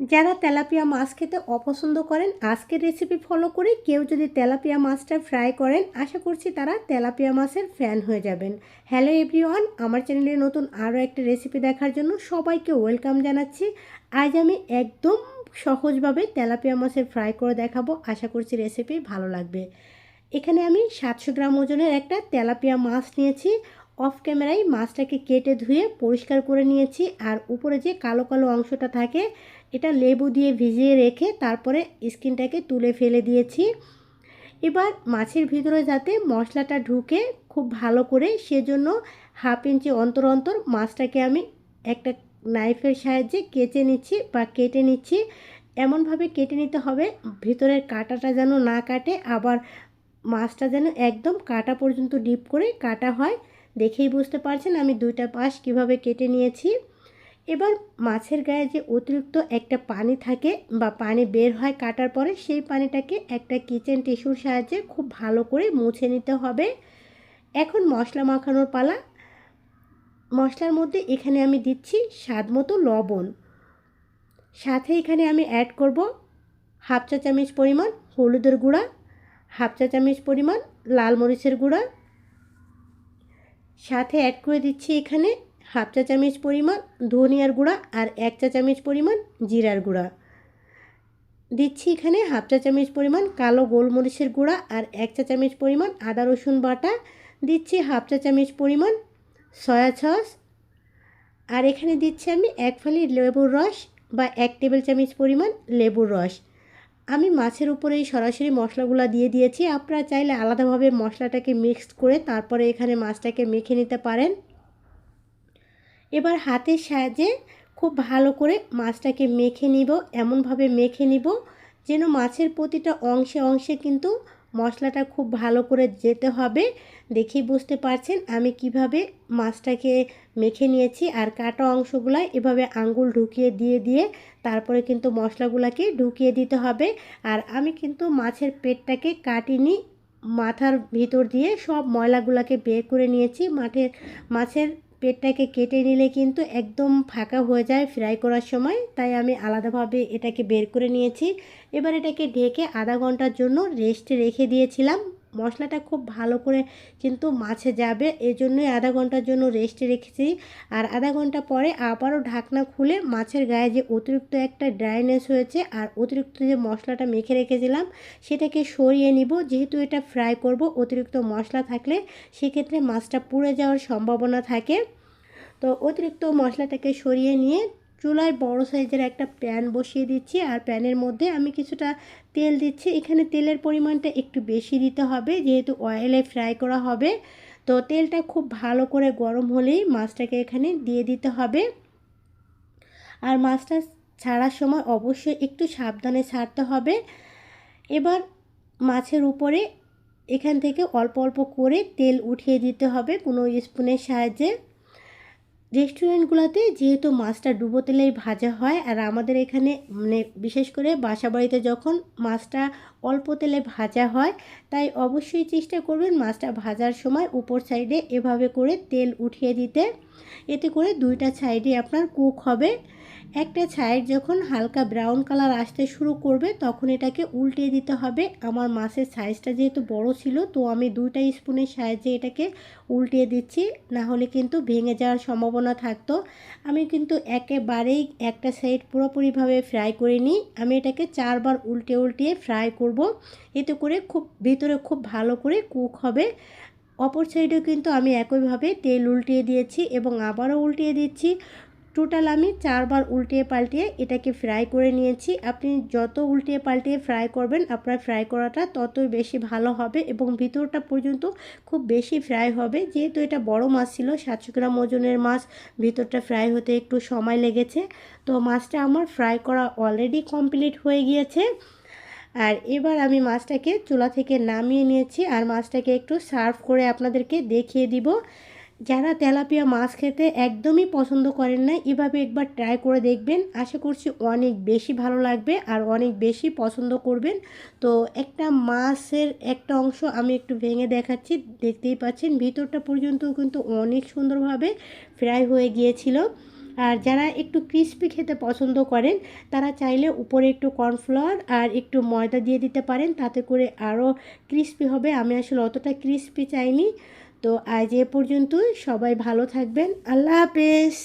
যারা তেলাপিয়া মাছ খেতে অপছন্দ করেন, আজকের রেসিপি ফলো করে কেউ যদি তেলাপিয়া মাছটা ফ্রাই করেন, আশা করছি তারা তেলাপিয়া মাছের ফ্যান হয়ে যাবেন। হ্যালো এভরিওয়ান আমার চ্যানেলে নতুন আরও একটা রেসিপি দেখার জন্য সবাইকে ওয়েলকাম জানাচ্ছি। আজ আমি একদম সহজভাবে তেলাপিয়া মাছের ফ্রাই করে দেখাবো, আশা করছি রেসিপি ভালো লাগবে। এখানে আমি সাতশো গ্রাম ওজনের একটা তেলাপিয়া মাছ নিয়েছি। অফ ক্যামেরায় মাছটাকে কেটে ধুয়ে পরিষ্কার করে নিয়েছি আর উপরে যে কালো কালো অংশটা থাকে, এটা লেবু দিয়ে ভিজিয়ে রেখে তারপরে স্কিনটাকে তুলে ফেলে দিয়েছি। এবার মাছের ভিতরে যাতে মশলাটা ঢুকে খুব ভালো করে সেজন্য হাফ ইঞ্চি অন্তর অন্তর মাছটাকে আমি একটা নাইফের সাহায্যে কেচে নিচ্ছি বা কেটে নিচ্ছি। এমনভাবে কেটে নিতে হবে, ভিতরের কাটাটা যেন না কাটে, আবার মাছটা যেন একদম কাটা পর্যন্ত ডিপ করে কাটা হয়। দেখেই বুঝতে পারছেন আমি দুইটা পাশ কীভাবে কেটে নিয়েছি। এবার মাছের গায়ে যে অতিরিক্ত একটা পানি থাকে বা পানি বের হয় কাটার পরে সেই পানিটাকে একটা কিচেন টিস্যুর সাহায্যে খুব ভালো করে মুছে নিতে হবে। এখন মশলা মাখানোর পালা। মশলার মধ্যে এখানে আমি দিচ্ছি স্বাদ মতো লবণ। সাথে এখানে আমি অ্যাড করব হাফ চা চামচ পরিমাণ হলুদের গুঁড়া, হাফ চা চামচ পরিমাণ লাল মরিচের গুঁড়া সাথে অ্যাড করে দিচ্ছি এখানে হাফ চা চামচ পরিমাণ ধনিয়ার গুঁড়া আর এক চা চামচ পরিমাণ জিরার গুঁড়া। দিচ্ছি এখানে হাফ চা চামচ পরিমাণ কালো গোলমরিচের গুঁড়া আর এক চা চামচ পরিমাণ আদা রসুন বাটা। দিচ্ছি হাফ চা চামচ পরিমাণ সয়া সস আর এখানে দিচ্ছি আমি এক ফালি লেবুর রস বা এক টেবিল চামচ পরিমাণ লেবুর রস। আমি মাছের উপরে এই সরাসরি মশলাগুলো দিয়ে দিয়েছি। আপনারা চাইলে আলাদাভাবে মশলাটাকে মিক্সড করে তারপরে এখানে মাছটাকে মেখে নিতে পারেন। এবার হাতের সাহায্যে খুব ভালো করে মাছটাকে মেখে নিব, এমনভাবে মেখে নিব যেন মাছের প্রতিটা অংশে অংশে কিন্তু মশলাটা খুব ভালো করে যেতে হবে। দেখেই বুঝতে পারছেন আমি কীভাবে মাছটাকে মেখে নিয়েছি আর কাটা অংশগুলো এভাবে আঙ্গুল ঢুকিয়ে দিয়ে দিয়ে তারপরে কিন্তু মশলাগুলোকে ঢুকিয়ে দিতে হবে। আর আমি কিন্তু মাছের পেটটাকে কাটিনি, মাথার ভিতর দিয়ে সব ময়লাগুলোকে বের করে নিয়েছি। মাঠের মাছের পেটটাকে কেটে নিলে কিন্তু একদম ফাঁকা হয়ে যায় ফ্রাই করার সময়। তাই আমি আলাদাভাবে এটাকে বের করে নিয়েছি। এবার এটাকে ঢেকে আধা ঘণ্টার জন্য রেস্টে রেখে দিয়েছিলাম। মশলাটা খুব ভালো করে কিন্তু মাছে যাবে। এজন্যই আধা ঘণ্টার জন্য রেস্টে রেখেছি। আর আধা ঘণ্টা পরে আবারও ঢাকনা খুলে মাছের গায়ে যে অতিরিক্ত একটা ড্রাইনেস হয়েছে আর অতিরিক্ত যে মশলাটা মেখে রেখেছিলাম, সেটাকে সরিয়ে নিব। যেহেতু এটা ফ্রাই করব, অতিরিক্ত মশলা থাকলে সেক্ষেত্রে মাছটা পুড়ে যাওয়ার সম্ভাবনা থাকে। তো অতিরিক্ত মশলাটাকে সরিয়ে নিয়ে চুলায় বড় সাইজের একটা প্যান বসিয়ে দিচ্ছি আর প্যানের মধ্যে আমি কিছুটা তেল দিচ্ছি। এখানে তেলের পরিমাণটা একটু বেশি দিতে হবে, যেহেতু অয়েলে ফ্রাই করা হবে। তো তেলটা খুব ভালো করে গরম হলেই মাছটাকে এখানে দিয়ে দিতে হবে। আর মাছটা ছাড়ার সময় অবশ্যই একটু সাবধানে ছাড়তে হবে। এবার মাছের উপরে এখান থেকে অল্প অল্প করে তেল উঠিয়ে দিতে হবে কোনো স্পুনের সাহায্যে। রেস্টুরেন্টগুলোতে যেহেতু মাছটা ডুবো তেলেই ভাজা হয়, আর আমাদের এখানে মানে বিশেষ করে বাসা বাড়িতে যখন মাছটা অল্প তেলে ভাজা হয়, তাই অবশ্যই চেষ্টা করবেন মাছটা ভাজার সময় উপর সাইডে এভাবে করে তেল উঠিয়ে দিতে। এতে করে দুইটা সাইডে আপনার কুক হবে। একটা সাইড যখন হালকা ব্রাউন কালার আসতে শুরু করবে, তখন এটাকে উল্টিয়ে দিতে হবে। আমার মাছের সাইজটা যেহেতু বড় ছিল, তো আমি দুইটা স্পুনের সাহায্যে এটাকে উল্টিয়ে দিচ্ছি। না হলে কিন্তু ভেঙে যাওয়ার সম্ভাবনা থাকতো। আমি কিন্তু একেবারেই একটা সাইড পুরোপুরিভাবে ফ্রাই করে নিই। আমি এটাকে চারবার উল্টে উল্টিয়ে ফ্রাই করব। এতে করে খুব, ভিতরে খুব ভালো করে কুক হবে। অপর সাইডেও কিন্তু আমি একইভাবে তেল উল্টিয়ে দিয়েছি এবং আবারও উল্টিয়ে দিচ্ছি। টোটাল আমি চারবার উল্টিয়ে পাল্টিয়ে এটাকে ফ্রাই করে নিয়েছি। আপনি যত উল্টিয়ে পাল্টিয়ে ফ্রাই করবেন, আপনার ফ্রাই করাটা ততই বেশি ভালো হবে এবং ভিতরটা পর্যন্ত খুব বেশি ফ্রাই হবে। যেহেতু এটা বড় মাছ ছিল, সাতশো গ্রাম ওজনের মাছ, ভিতরটা ফ্রাই হতে একটু সময় লেগেছে। তো মাছটা আমার ফ্রাই করা অলরেডি কমপ্লিট হয়ে গিয়েছে। আর এবার আমি মাছটাকে চুলা থেকে নামিয়ে নিয়েছি আর মাছটাকে একটু সার্ভ করে আপনাদেরকে দেখিয়ে দিব। যারা তেলাপিয়া মাছ খেতে একদমই পছন্দ করেন না, এভাবে একবার ট্রাই করে দেখবেন। আশা করছি অনেক বেশি ভালো লাগবে আর অনেক বেশি পছন্দ করবেন। তো একটা মাছের একটা অংশ আমি একটু ভেঙে দেখাচ্ছি, দেখতেই পাচ্ছেন ভিতরটা পর্যন্ত কিন্তু অনেক সুন্দরভাবে ফ্রাই হয়ে গিয়েছিল। আর যারা একটু ক্রিস্পি খেতে পছন্দ করেন, তারা চাইলে উপরে একটু কর্নফ্লাওয়ার আর একটু ময়দা দিয়ে দিতে পারেন, তাতে করে আরও ক্রিস্পি হবে। আমি আসলে অতটা ক্রিস্পি চাইনি। তো আজ এ পর্যন্ত সবাই ভালো থাকবেন। আল্লাহ হাফেজ।